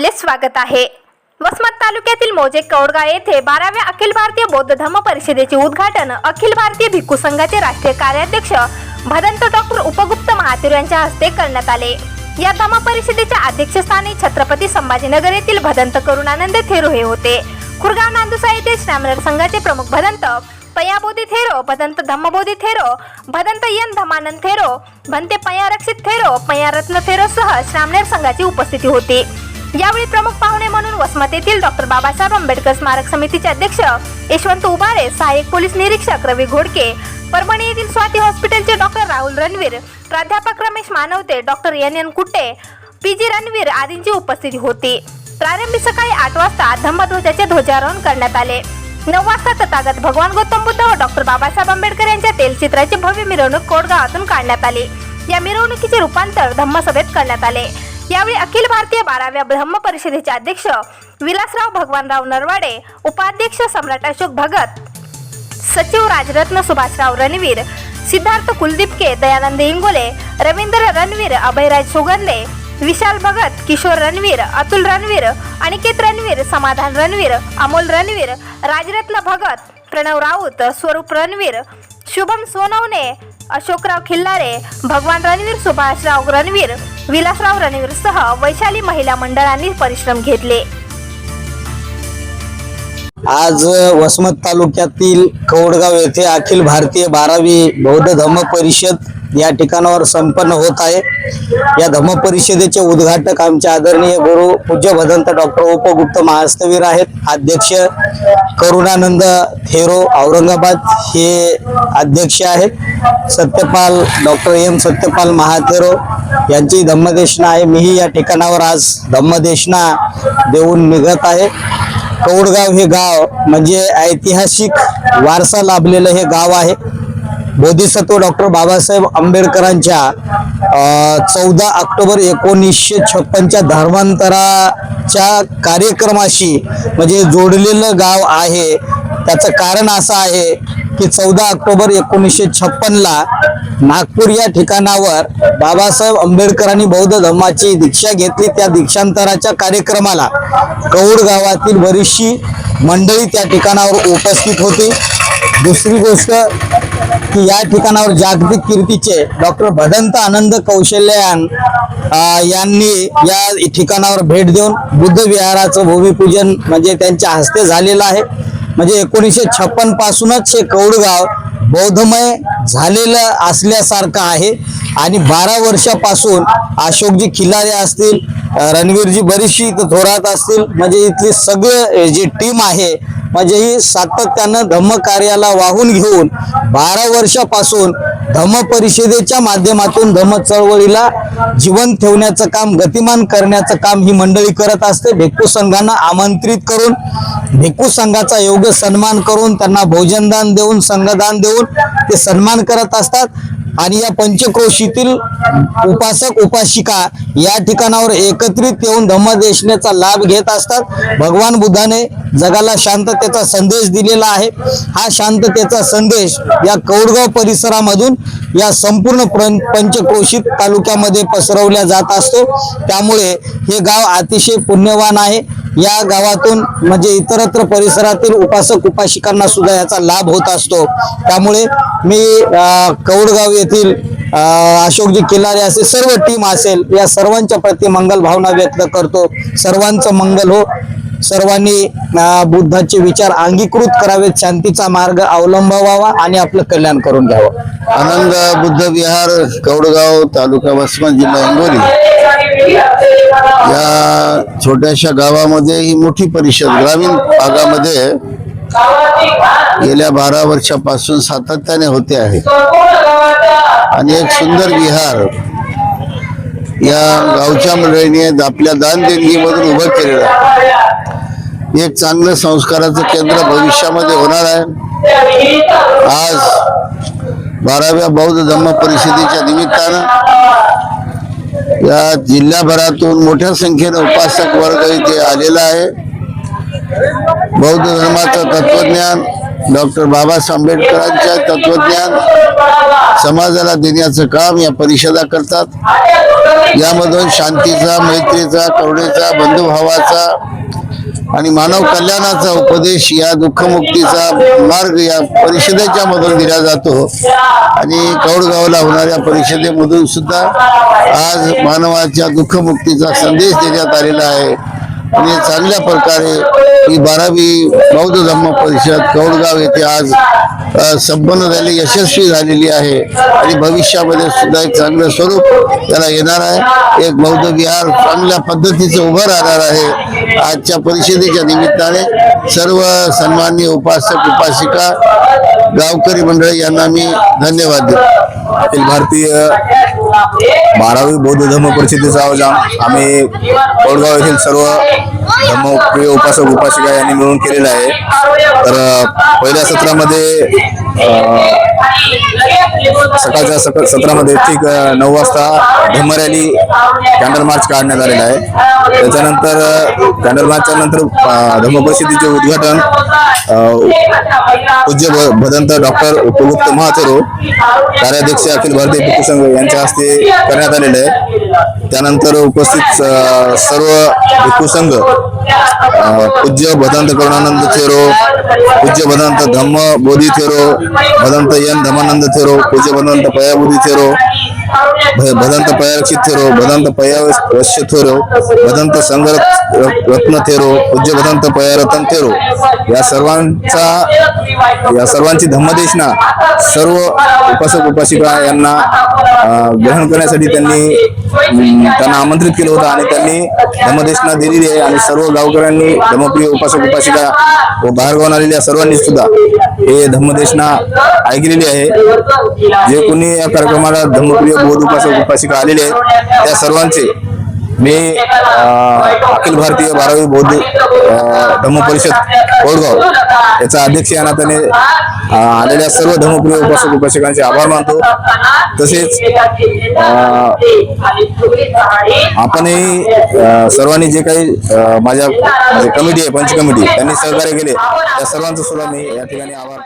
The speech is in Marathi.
आपले स्वागत आहे. वसमत तालुक्यातील मोजे कौडगाव येथे बाराव्या अखिल भारतीय बौद्ध धम्म परिषदेचे उद्घाटन अखिल भारतीय भिक्खू संघाचे राष्ट्रीय कार्याध्यक्ष भदंत डॉक्टर उपगुप्त महाथेर यांच्या हस्ते करण्यात आले. या धम्म परिषदेच्या अध्यक्षस्थानी छत्रपती संभाजीनगर येथील भदंत करुणानंद थेरो हे होते. खुरगाव नांदुसा येथील श्रामणर संघाचे प्रमुख भदंत पयाबोधी थेरो भदंत धम्मबोधी थेरो भदंत यन धमानंद थेरो भंते पया रक्षित थेरो पया रत्न थेरो सह श्रामणेर संघाची उपस्थिती होती. यावेळी प्रमुख पाहुणे म्हणून वसमत येथील डॉक्टर बाबासाहेब आंबेडकर स्मारक समितीचे अध्यक्ष यशवंत उबाळे सहाय्यक पोलीस निरीक्षक रवी घोडके परभणी येथील स्वाती हॉस्पिटलचे डॉक्टर राहुल रणवीर प्राध्यापक Ramesh Manavate doctor N N Kutte P G Ranveer आदींची उपस्थिती होती. प्रारंभी सकाळी आठ वाजता धम्मध्वजाचे ध्वजारोहण करण्यात आले. नऊ वाजता तथागत भगवान गौतम बुद्ध व डॉक्टर बाबासाहेब आंबेडकर यांच्या तेलचित्राची भव्य मिरवणूक कोडगावातून काढण्यात आली. या मिरवणुकीचे रूपांतर धम्मसभेत करण्यात आले. यावेळी अखिल भारतीय बाराव्या ब्रह्म परिषदेचे अध्यक्ष विलासराव भगवानराव नरवाडे उपाध्यक्ष सम्राट अशोक भगत सचिव राजरत्न सुभाषराव रणवीर सिद्धार्थ कुलदीपके दयानंद इंगोले रवींद्र रणवीर अभयराज सुगंधे विशाल भगत किशोर रणवीर अतुल रणवीर अनिकेत रणवीर समाधान रणवीर अमोल रणवीर राजरत्न भगत प्रणव राऊत स्वरूप रणवीर शुभम सोनवणे अशोकराव खिल्लारे भगवान रणवीर सुभाषराव रणवीर विलासराव रणवीर सह वैशाली महिला मंडळांनी परिश्रम घेतले. आज वसमत तालुक्यातील कौडगाव येथे अखिल भारतीय बारावी बौद्ध धम्म परिषद या ठिकाणावर संपन्न होत आहे. या धम्म परिषदेचे उद्घाटक आमचे आदरणीय गुरु पूज्य भदंत डॉक्टर उपगुप्त महास्तवीर आहेत. अध्यक्ष करुणानंद थेरो औरंगाबाद हे अध्यक्ष आहेत. सत्यपाल डॉक्टर एम सत्यपाल महाथेरो यांची धम्मदेशना आहे. मीही या ठिकाणावर आज धम्मदेशना देऊन निघत आहे. कौडगाव हे गाव म्हणजे ऐतिहासिक वारसा लाभलेलं हे गाव आहे. बोधिसत्व डॉक्टर बाबासाहेब आंबेडकरांच्या चौदा ऑक्टोबर एकोणीसशे छप्पनच्या धर्मांतराच्या कार्यक्रमाशी म्हणजे जोडलेलं गाव आहे. त्याचं कारण असं आहे की चौदा ऑक्टोबर एकोणीसशे छप्पनला नागपूर या ठिकाणावर बाबासाहेब आंबेडकरांनी बौद्ध धर्माची दीक्षा घेतली. त्या दीक्षांतराच्या कार्यक्रमाला कौड गावातील बरीचशी मंडळी त्या ठिकाणावर उपस्थित होती. दुसरी गोष्ट की या ठिकाणावर जागतिक कीर्तीचे डॉक्टर भदंत आनंद कौशल्यान यांनी या ठिकाणावर भेट देऊन बुद्ध विहाराचं भूमिपूजन म्हणजे त्यांच्या हस्ते झालेलं आहे. म्हणजे एकोणीसशे छप्पन पासूनच हे कौडगाव बौद्धमय झालेलं असल्यासारखं आहे. आणि बारा वर्षापासून अशोकजी खिलारे असतील रणवीरजी बरीचशी इथं थोरात असतील म्हणजे इथली सगळं जी टीम आहे म्हणजे ही सातत्यानं धम्म कार्याला वाहून घेऊन बारा वर्षापासून धम्म परिषदेच्या माध्यमातून धम्म चळवळीला जिवंत ठेवण्याचं काम गतिमान करण्याचं काम ही मंडळी करत असते. भिक्खू संघांना आमंत्रित करून भिक्खू संघाचा योग्य सन्मान करून त्यांना भोजनदान देऊन संघदान देऊन ते सन्मान करत असतात. आणि या पंचक्रोशीतील उपासक उपासिका या ठिकाणावर एकत्रित येऊन धम्मदेशनेचा लाभ घेत असतात. भगवान बुद्धाने जगाला शांततेचा संदेश दिलेला आहे. हा शांततेचा संदेश या कौडगाव परिसरामधून या संपूर्ण पंचक्रोशीत तालुक्यामध्ये पसरवल्या जात असतो. त्यामुळे हे गाव अतिशय पुण्यवान आहे. या गावातून म्हणजे इतरत्र परिसरातील उपासक उपासिकांना सुद्धा याचा लाभ होत असतो. त्यामुळे मी कौडगाव येथील अशोकजी किल्लारे असे सर्व टीम असेल या सर्वांच्या प्रती मंगल भावना व्यक्त करतो. सर्वांचं मंगल हो. सर्वांनी बुद्धाचे विचार अंगीकृत करावेत शांतीचा मार्ग अवलंबावा आणि आपलं कल्याण करून घ्यावं. आनंद बुद्ध विहार कवडगाव तालुका वसमत जिल्हा हिंगोली. या छोट्याशा गावामध्ये ही मोठी परिषद ग्रामीण भागामध्ये गेल्या बारा वर्षापासून सातत्याने होते आहे. आणि एक सुंदर विहार या गावच्या मंडळीने आपल्या दान देणगीमधून उभं केलेलं आहे. एक चांगलं संस्काराचं केंद्र भविष्यामध्ये होणार आहे. आज बाराव्या बौद्ध धम्म परिषदेच्या निमित्तानं या जिल्ह्याभरातून मोठ्या संख्येनं उपासक वर्ग इथे आलेला आहे. बौद्ध धर्माचं तत्वज्ञान डॉक्टर बाबासाहेब आंबेडकरांच्या तत्वज्ञान समाजाला देण्याचं काम या परिषदा करतात. यामधून शांतीचा मैत्रीचा करुणेचा बंधुभावाचा आणि मानव कल्याणाचा उपदेश या दुःखमुक्तीचा मार्ग या परिषदेच्या मधून दिला जातो. आणि कौडगावला होणाऱ्या परिषदेमधून सुद्धा आज मानवाच्या दुःखमुक्तीचा संदेश देण्यात आलेला आहे. आणि चांगल्या प्रकारे ही बारावी बौद्ध धम्म परिषद कौडगाव येथे आज संपन्न झाली यशस्वी झालेली आहे. आणि भविष्यामध्ये सुद्धा एक चांगलं स्वरूप त्याला येणार आहे. एक बौद्ध विहार चांगल्या पद्धतीचं उभं राहणार आहे आजच्या परिषदेच्या निमित्ताने. सर्व सन्माननीय उपासक उपासिका गावकरी मंडळी यांना मी धन्यवाद देतो. अखिल भारतीय बारावी बौद्ध धर्म परिषदेचा आयोजन आम्ही कोडगाव येथील सर्व धर्मप्रिय उपासक उपासिका यांनी मिळून केलेलं आहे. तर पहिल्या सत्रामध्ये सकाळच्या सक सत्रामध्ये ठीक नऊ वाजता धम्म रॅली कॅन्डल मार्च काढण्यात आलेला आहे. त्याच्यानंतर कॅन्डल मार्चच्या नंतर अ, धम्म परिषदेचे उद्घाटन पूज्य भ- भदंत डॉक्टर उपगुप्त महाथेरो कार्याध्यक्ष अखिल भारतीय पितृसंघ यांच्या हस्ते करण्यात आलेले आहे. त्यानंतर उपस्थित सर्व भिक्खू संघ अ, पूज्य भदंत करुणानंद थेरो पूज्य भदंत धम्म बोधी थेरो भदंत यन धमानंद थेरो पूज्य भदंत पयाबुधी थेरो भ- भदंत पयारक्षित थेरो? भदंत पयावश्य थेरो? भदंत संगरत रत्न थेरो? पूज्य भदंत पयारतन थेरो? या सर्वांचा या सर्वांची धम्मदेशना सर्व उपासक उपासिका यांना ग्रहण करण्यासाठी त्यांनी त्यांना आमंत्रित केलं होतं आणि त्यांनी धम्मदेशना दिलेली आहे आणि सर्व गावकऱ्यांनी धम्मप्रिय उपासक उपासिका व बाहेरगावून आलेल्या सर्वांनी सुद्धा हे धम्मदेशना ऐकलेली आहे. जे कोणी या कार्यक्रमाला धम्मप्रिय बौद्ध उपासक उपासिका आलेले आहेत. त्या सर्वांचे मी अखिल भारतीय बारावी बौद्ध धम्म परिषद कोडगाव याचा अध्यक्ष या नात्याने आलेल्या सर्व धर्मप्रिय उपासक उपासकांचे आभार मानतो. तसेच आपणही सर्वांनी जे काही माझ्या माझी कमिटी आहे पंच कमिटी त्यांनी सहकार्य केले. त्या सर्वांचं सुद्धा मी या ठिकाणी आभार